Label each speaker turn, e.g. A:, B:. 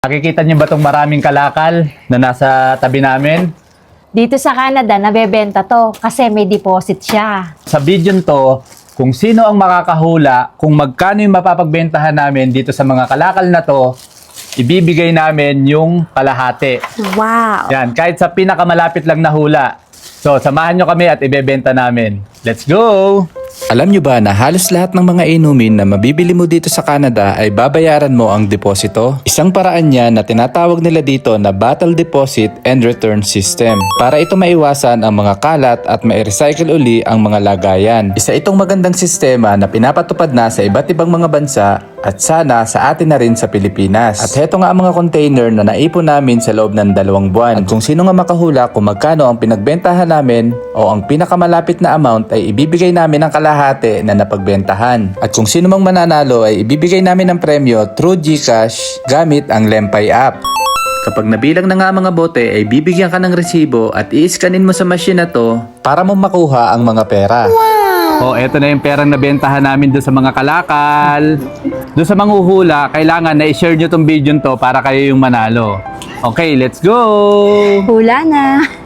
A: Nakikita niyo ba itong maraming kalakal na nasa tabi namin?
B: Dito sa Canada, nabebenta to kasi may deposit siya.
A: Sa video to, kung sino ang makakahula, kung magkano yung mapapagbentahan namin dito sa mga kalakal na to, ibibigay namin yung kalahati.
B: Wow!
A: Yan, kahit sa pinakamalapit lang na hula. So, samahan nyo kami at ibebenta namin. Let's go!
C: Alam nyo ba na halos lahat ng mga inumin na mabibili mo dito sa Canada ay babayaran mo ang deposito? Isang paraan niya na tinatawag nila dito na Battle Deposit and Return System para ito maiwasan ang mga kalat at ma-recycle uli ang mga lagayan. Isa itong magandang sistema na pinapatupad na sa iba't ibang mga bansa at sana sa atin na rin sa Pilipinas. At heto nga ang mga container na naipon namin sa loob ng dalawang buwan. At kung sino nga makahula kung magkano ang pinagbentahan namin o ang pinakamalapit na amount ay ibibigay namin ang kalahati na napagbentahan. At kung sino mang mananalo ay ibibigay namin ang premyo through GCash gamit ang Lempay app. Kapag nabilang na nga mga bote ay bibigyan ka ng resibo at i-scanin mo sa machine na to para mo makuha ang mga pera.
A: O, eto na yung perang nabentahan namin doon sa mga kalakal. Doon sa manghuhula, kailangan na i-share nyo tong video to para kayo yung manalo. Okay, let's go!
B: Hula na!